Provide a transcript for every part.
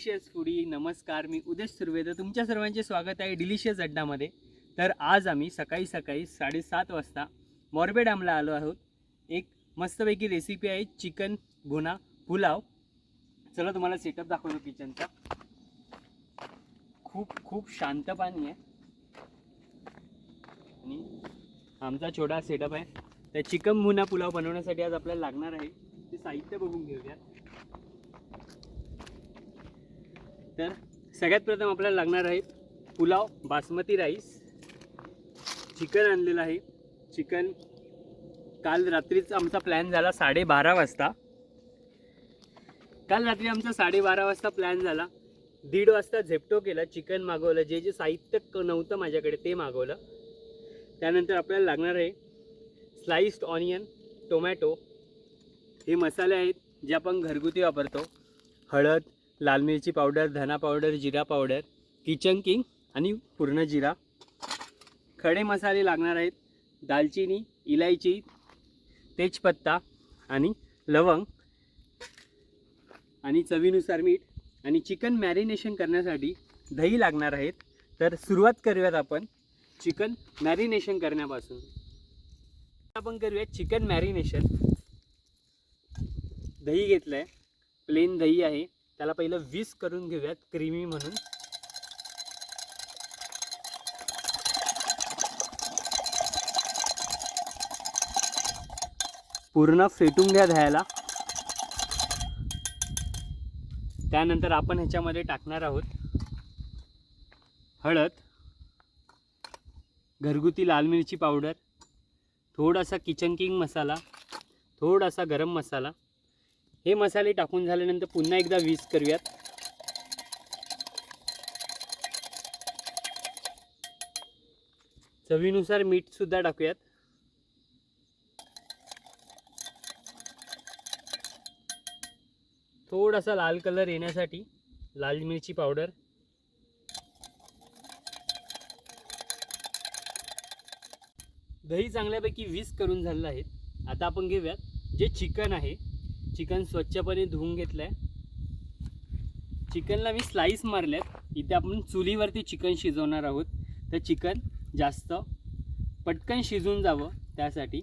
Delicious foodie नमस्कार मी उदेश सुर्वेद तुमच्या सर्वांचे स्वागत आहे डिलिशियस अड्डामध्ये. तर आज आम्ही सकाळी सकाळी साडेसात वाजता मॉर्बे डॅमला आलो आहोत. एक मस्तपैकी रेसिपी आहे चिकन भुना पुलाव. चला तुम्हाला सेटअप दाखवतो किचनचा खूप खूप शांत पाणी आहे. आणि आमचा छोटा सेटअप आहे. तर चिकन भुना पुलाव बनवण्यासाठी आज आपल्याला लागणार आहे ते साहित्य बघून घेऊया तर सगळ्यात प्रथम आपल्याला लागणार आहे पुलाव बासमती राईस. चिकन आणलेलं आहे. चिकन काल रात्रीच आमचा प्लॅन झाला साडेबारा वाजता. काल रात्री आमचा साडेबारा वाजता प्लॅन झाला. दीड वाजता झेपटो केला चिकन मागवलं जे जे साहित्य क- नव्हतं माझ्याकडे ते मागवलं. त्यानंतर आपल्याला लागणार आहे स्लाइस्ड ऑनियन टोमॅटो हे मसाले आहेत जे आपण घरगुती वापरतो. हळद लाल मिरची पावडर धना पावडर जिरा पावडर किचन किंग आणि पूर्ण जिरा. खडे मसाले लागणार आहेत. दालचिनी इलायची तेजपत्ता आणि लवंग आणि चवीनुसार मीठ आणि चिकन मॅरिनेशन करण्यासाठी दही लागणार आहेत. तर सुरुवात करूयात आपण चिकन मॅरिनेशन करण्यापासून. आपण करूयात चिकन मॅरिनेशन. दही घेतलं आहे प्लेन दही आहे. त्याला पहिलं वीस करून घेऊयात क्रीमी म्हणून. पूर्ण फेटून घ्या द्यायला त्यानंतर आपण ह्याच्यामध्ये टाकणार आहोत हळद घरगुती लाल मिरची पावडर थोडासा किचन किंग मसाला थोडासा गरम मसाला हे मसाले टाकून झाल्यानंतर पुन्हा एकदा वीस करूयात. चवीनुसार मीठसुद्धा टाकूयात. थोडासा लाल कलर येण्यासाठी लाल मिरची पावडर. दही चांगल्यापैकी वीस करून झालेलं आहे. आता आपण घेऊयात जे चिकन आहे. चिकन स्वच्छपणे धुवून घेतलं आहे चिकनला मी स्लाईस मारल्यात इथे आपण चुलीवरती चिकन शिजवणार आहोत. तर चिकन जास्त पटकन शिजून जावं त्यासाठी.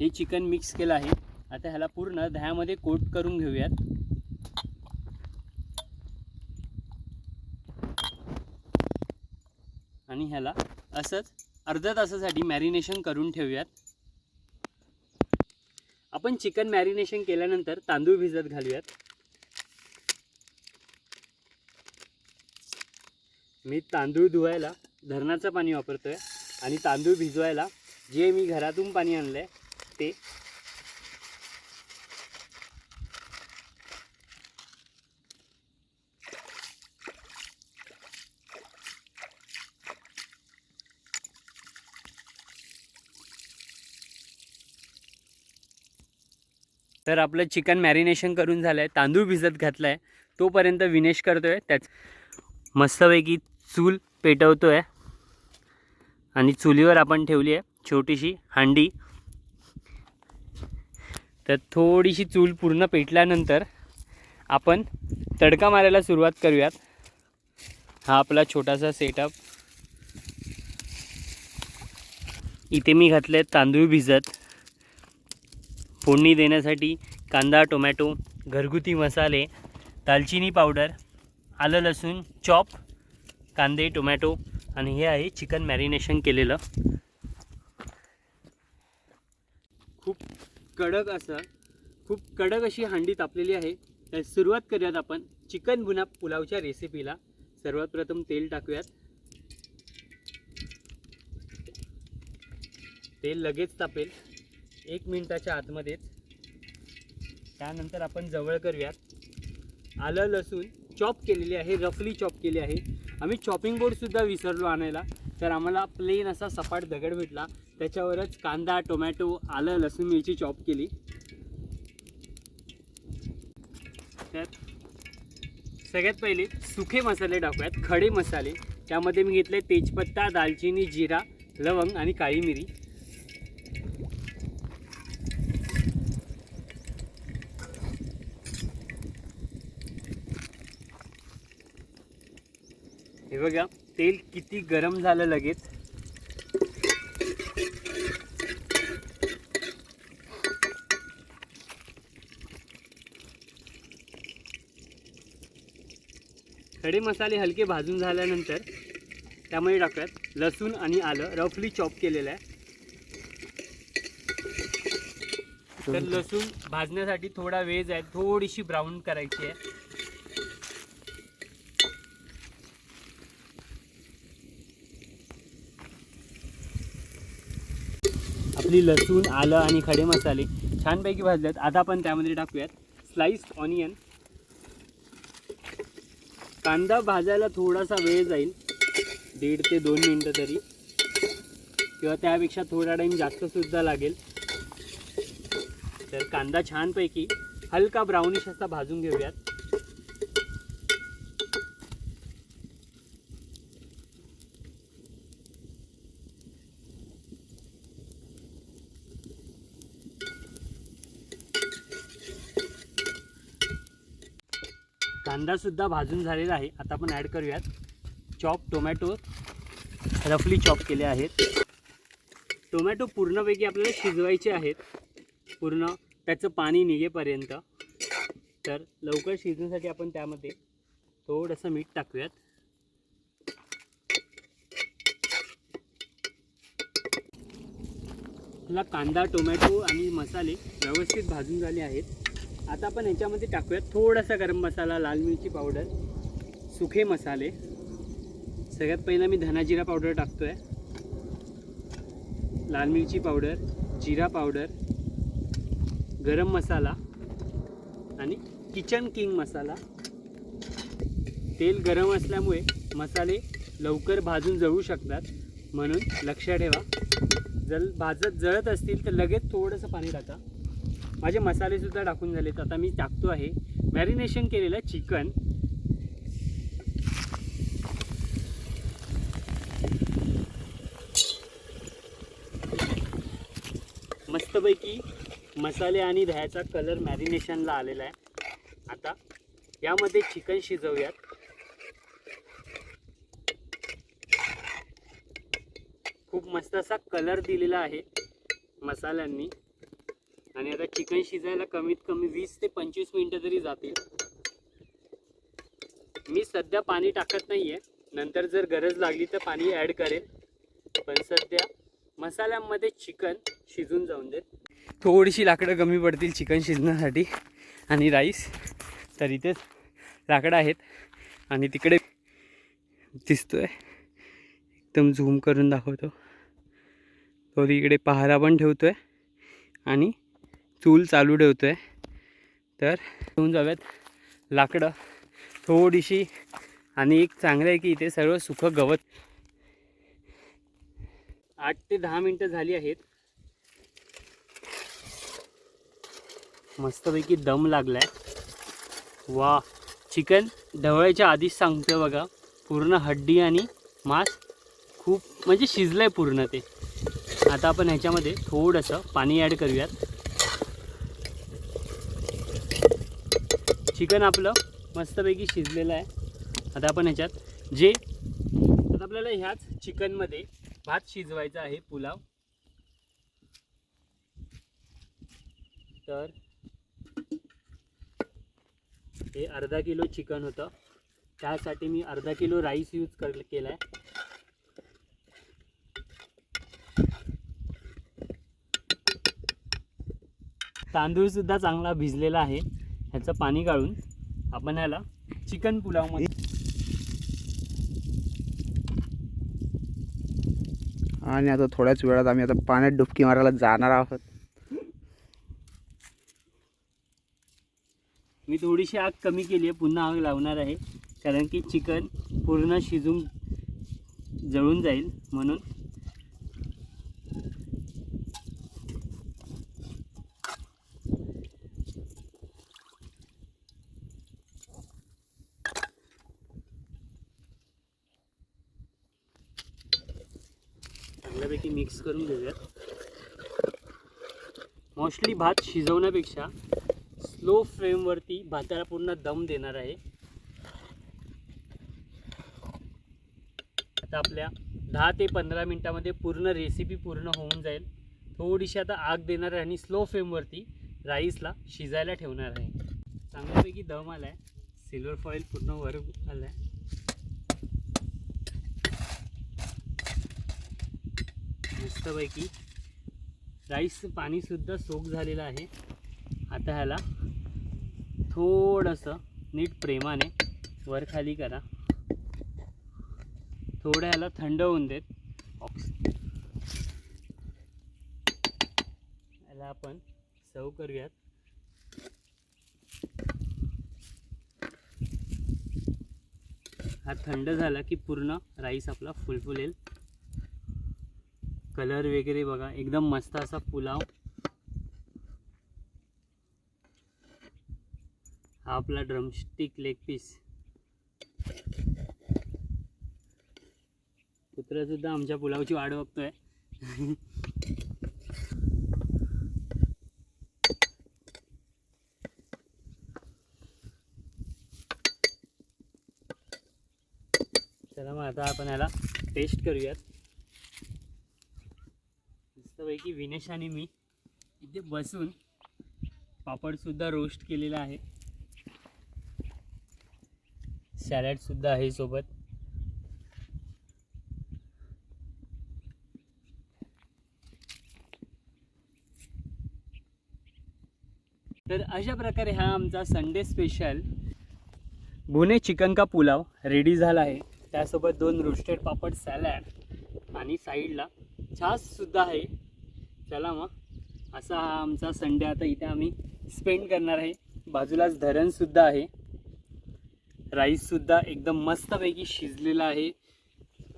हे चिकन मिक्स केलं आहे. आता ह्याला पूर्ण दह्यामध्ये कोट करून घेऊयात. आणि ह्याला असंच अर्ध्या तासासाठी मॅरिनेशन करून ठेवूयात. आपण चिकन मॅरिनेशन केल्यानंतर तांदूळ भिजत घालूयात. मी तांदूळ धुवायला धरणाचं पाणी वापरतोय आणि तांदूळ भिजवायला जे मी घरातून पाणी आणलं आहे ते तर आपलं चिकन मॅरिनेशन करून झालं आहे तांदूळ भिजत घातला आहे तोपर्यंत विनेश करतो आहे त्याच मस्तपैकी चूल पेटवतो आहे आणि चुलीवर आपण ठेवली आहे छोटीशी हांडी. तर थोडीशी चूल पूर्ण पेटल्यानंतर आपण तडका मारायला सुरुवात करूयात. हा आपला छोटासा सेटअप इथे मी घातले तांदूळ भिजत. फोडणी देण्यासाठी कांदा टोमॅटो घरगुती मसाले दालचिनी पावडर आलं लसूण चॉप कांदे टोमॅटो आणि हे आहे चिकन मॅरिनेशन केलेलं. खूप कडक असं खूप कडक अशी हांडी तापलेली आहे. तर सुरुवात करूयात आपण चिकन भुना पुलावच्या रेसिपीला सर्वात प्रथम तेल टाकूयात. तेल लगेच तापेल. एक मिनिटाच्या आतमध्येच त्यानंतर आपण जवळ करूयात. आलं लसूण चॉप केलेली आहे रफली चॉप केली आहे. आम्ही चॉपिंग बोर्डसुद्धा विसरलो आणायला. तर आम्हाला प्लेन असा सपाट दगड भेटला. त्याच्यावरच कांदा टोमॅटो आलं लसूण मिरची चॉप केली. त्यात सगळ्यात पहिले सुखे मसाले टाकूयात खडे मसाले. त्यामध्ये मी घेतले तेजपत्ता दालचिनी जिरा लवंग आणि काळी मिरी. बघा तेल किती गरम झालं लगेच. खडे मसाले हलके भाजून झाल्यानंतर त्यामध्ये टाकूयात लसूण आणि आलं रफली चॉप केलेलं आहे. तर लसूण भाजण्यासाठी थोडा वेळ आहे थोडीशी ब्राऊन करायची आहे. आपली लसूण आलं आणि खडे मसाले छानपैकी भाजल्यात. आता आपण त्यामध्ये टाकूयात स्लाइस्ड ऑनियन कांदा भाजायला थोडासा वेळ जाईल. दीड ते दोन मिनटं तरी. किंवा त्यापेक्षा थोडा टाईम जास्तसुद्धा लागेल. तर कांदा छानपैकी हलका ब्राउनिश असा भाजून घेऊयात. कांदासुद्धा भाजून झालेला आहे. आता आपण ॲड करूयात. चॉप टोमॅटो रफली चॉप केले आहेत. टोमॅटो पूर्णपैकी आपल्याला शिजवायचे आहेत. पूर्ण त्याचं पाणी निघेपर्यंत. तर लवकर शिजण्यासाठी आपण त्यामध्ये थोडंसं मीठ टाकूयात. आपला कांदा टोमॅटो आणि मसाले व्यवस्थित भाजून झाले आहेत. आता आपण ह्याच्यामध्ये टाकूयात थोडासा गरम मसाला लाल मिरची पावडर सुखे मसाले. सगळ्यात पहिला मी धना जिरा पावडर टाकतो आहे लाल मिरची पावडर जिरा पावडर गरम मसाला आणि किचन किंग मसाला. तेल गरम असल्यामुळे मसाले लवकर भाजून जळू शकतात. म्हणून लक्ष ठेवा. जल भाजत जळत असतील तर लगेच थोडंसं पाणी टाका. माझे मसालेसुद्धा टाकून झालेत. आता मी टाकतो आहे मॅरिनेशन केलेलं चिकन. मस्तपैकी मसाले आणि दह्याचा कलर मॅरिनेशनला आलेला आहे. आता यामध्ये चिकन शिजवूयात. खूप मस्त असा कलर दिलेला आहे मसाल्यांनी. आणि आता चिकन शिजायला कमीत कमी वीस ते पंचवीस मिनटं तरी जातील. मी सध्या पाणी टाकत नाही आहे नंतर जर गरज लागली तर पाणी ॲड करेल. पण सध्या मसाल्यामध्ये चिकन शिजून जाऊन देत. थोडीशी लाकडं कमी पडतील चिकन शिजण्यासाठी. आणि राईस. तर इथेच लाकडं आहेत. आणि तिकडे दिसतोय. एकदम झूम करून दाखवतो. तो तिकडे पहारा पण ठेवतोय. आणि चूल चालू ठेवतो आहे तर घेऊन जाऊयात. लाकडं थोडीशी आणि एक चांगलं आहे की इथे सर्व सुखं गवत. आठ ते दहा मिनटं झाली आहेत. मस्तपैकी दम लागलाय. वा चिकन ढवळायच्या आधीच सांगतोय बघा. पूर्ण हड्डी आणि मांस खूप म्हणजे शिजलंय पूर्ण ते. आता आपण ह्याच्यामध्ये थोडंसं पाणी ॲड करूयात. चिकन आपलं मस्तपैकी शिजलेलं आहे. आता आपण ह्याच्यात जे आता आपल्याला ह्याच चिकनमध्ये भात शिजवायचा आहे पुलाव. तर हे अर्धा किलो चिकन होतं. त्यासाठी मी अर्धा किलो राईस यूज कर केला आहे तांदूळसुद्धा चांगला भिजलेला आहे. ह्याचं पाणी गाळून आपण ह्याला चिकन पुलावमध्ये आणि आता थोड्याच वेळात आम्ही आता पाण्यात डुबकी मारायला जाणार आहोत. मी थोडीशी आग कमी केली आहे पुन्हा आग लावणार आहे कारण की चिकन पूर्ण शिजून जळून जाईल म्हणून चांगल्यापैकी मिक्स करून घेऊयात. मोस्टली भात शिजवण्यापेक्षा स्लो फ्लेमवरती भाताला पूर्ण दम देणार आहे. आता आपल्या दहा ते पंधरा मिनटामध्ये पूर्ण रेसिपी पूर्ण होऊन जाईल. थोडीशी आता आग देणार आहे आणि स्लो फ्लेमवरती राईसला शिजायला ठेवणार आहे. चांगल्यापैकी दम आला आहे सिल्वर फॉईल पूर्ण वर आला आहे मस्तपैकी राईस पाणीसुद्धा सोक झालेलं आहे. आता ह्याला थोडंसं नीट प्रेमाने वर खाली करा. थोडं ह्याला थंड होऊन देत. ऑक्स ह्याला आपण सव करूयात. हा थंड झाला की पूर्ण राईस आपला फुलफुलेल. कलर वगैरे बघा एकदम मस्त असा पुलाव. हा आपला ड्रमस्टिक लेग पीस कुत्रा सुद्धा आमच्या पुलावची वाट बघतोय. चला मग आता आपण याला टेस्ट करूयात. मस्तपैकी विनेश आणि मी इथे बसून पापडसुद्धा रोस्ट केलेला आहे. सॅलडसुद्धा आहे सोबत. तर अशा प्रकारे हा आमचा संडे स्पेशल भुने चिकन का पुलाव रेडी झाला आहे. त्यासोबत दोन रोस्टेड पापड सॅलड आणि साईडला छाससुद्धा आहे. चला मग. असा हा आमचा संडे आता इथे आम्ही स्पेंड करणार आहे. बाजूलाच धरणसुद्धा आहे. राईससुद्धा एकदम मस्तपैकी शिजलेला आहे.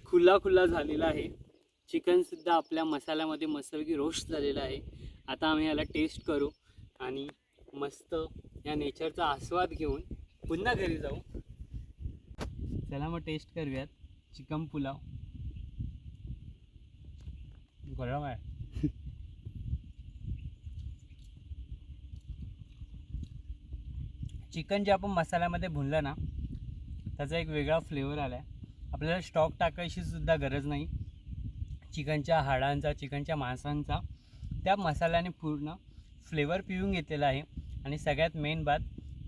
खुला खुला झालेला आहे. चिकनसुद्धा आपल्या मसाल्यामध्ये मस्तपैकी रोस्ट झालेला आहे. आता आम्ही याला टेस्ट करू आणि मस्त या नेचरचा आस्वाद घेऊन पुन्हा घरी जाऊ. चला मग टेस्ट करूयात. चिकन पुलाव. गरम आहे. चिकन जे आपण मसाल्यामध्ये भुनलं ना त्याचा एक वेगळा फ्लेवर आला आहे आपल्याला स्टॉक टाकायची सुद्धा गरज नाही. चिकनच्या हाडांचा चिकनच्या मांसांचा त्या मसाल्याने पूर्ण फ्लेवर पिऊन घेतलेला आहे. आणि सगळ्यात मेन बात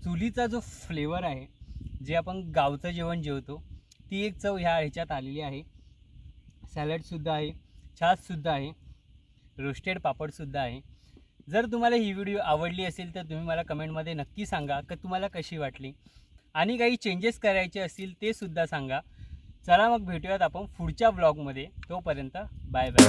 चुलीचा जो फ्लेवर आहे जे आपण गावचं जेवण जेवतो ती एक चव ह्या ह्याच्यात आलेली आहे. सॅलडसुद्धा आहे छाससुद्धा आहे रोस्टेड पापडसुद्धा आहे. जर तुम्हाला ही व्हिडिओ आवडली असेल तर तुम्ही मला कमेंटमध्ये नक्की सांगा की तुम्हाला कशी वाटली? आणि काही चेंजेस करायचे असतील ते सुद्धा सांगा. चला मग भेटूयात आपण पुढच्या ब्लॉगमध्ये तोपर्यंत बाय बाय